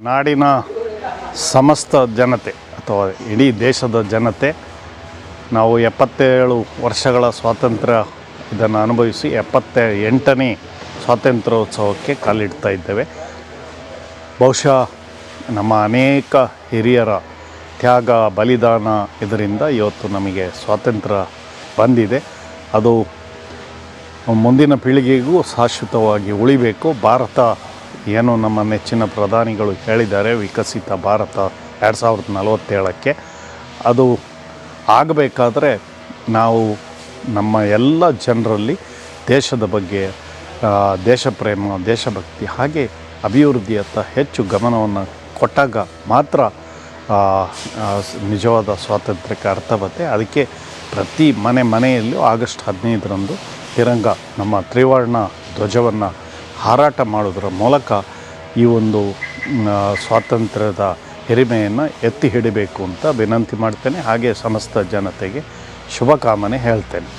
ನಾಡಿನ ಸಮಸ್ತ ಜನತೆ ಅಥವಾ ಇಡೀ ದೇಶದ ಜನತೆ ನಾವು ಎಪ್ಪತ್ತೇಳು ವರ್ಷಗಳ ಸ್ವಾತಂತ್ರ್ಯ ಇದನ್ನು ಅನುಭವಿಸಿ ಎಪ್ಪತ್ತ ಎಂಟನೇ ಸ್ವಾತಂತ್ರ್ಯೋತ್ಸವಕ್ಕೆ ಕಾಲಿಡ್ತಾ ಇದ್ದೇವೆ. ಬಹುಶಃ ನಮ್ಮ ಅನೇಕ ಹಿರಿಯರ ತ್ಯಾಗ, ಬಲಿದಾನ ಇದರಿಂದ ಇವತ್ತು ನಮಗೆ ಸ್ವಾತಂತ್ರ್ಯ ಬಂದಿದೆ. ಅದು ಮುಂದಿನ ಪೀಳಿಗೆಗೂ ಶಾಶ್ವತವಾಗಿ ಉಳಿಬೇಕು. ಭಾರತ ಏನು ನಮ್ಮ ನೆಚ್ಚಿನ ಪ್ರಧಾನಿಗಳು ಹೇಳಿದ್ದಾರೆ, ವಿಕಸಿತ ಭಾರತ ಎರಡು ಸಾವಿರದ ನಲವತ್ತೇಳಕ್ಕೆ. ಅದು ಆಗಬೇಕಾದ್ರೆ ನಾವು ನಮ್ಮ ಎಲ್ಲ ಜನರಲ್ಲಿ ದೇಶದ ಬಗ್ಗೆ ದೇಶಪ್ರೇಮ, ದೇಶಭಕ್ತಿ ಹಾಗೆ ಅಭಿವೃದ್ಧಿಯತ್ತ ಹೆಚ್ಚು ಗಮನವನ್ನು ಕೊಟ್ಟಾಗ ಮಾತ್ರ ನಿಜವಾದ ಸ್ವಾತಂತ್ರ್ಯಕ್ಕೆ ಅರ್ಥ ಬರುತ್ತೆ ಅದಕ್ಕೆ ಪ್ರತಿ ಮನೆ ಮನೆಯಲ್ಲೂ ಆಗಸ್ಟ್ ಹದಿನೈದರಂದು ತಿರಂಗ ನಮ್ಮ ತ್ರಿವರ್ಣ ಧ್ವಜವನ್ನು ಹಾರಾಟ ಮಾಡೋದರ ಮೂಲಕ ಈ ಒಂದು ಸ್ವಾತಂತ್ರ್ಯದ ಹಿರಿಮೆಯನ್ನು ಎತ್ತಿ ಹಿಡಿಬೇಕು ಅಂತ ವಿನಂತಿ ಮಾಡ್ತೇನೆ. ಹಾಗೆ ಸಮಸ್ತ ಜನತೆಗೆ ಶುಭಕಾಮನೆ ಹೇಳ್ತೇನೆ.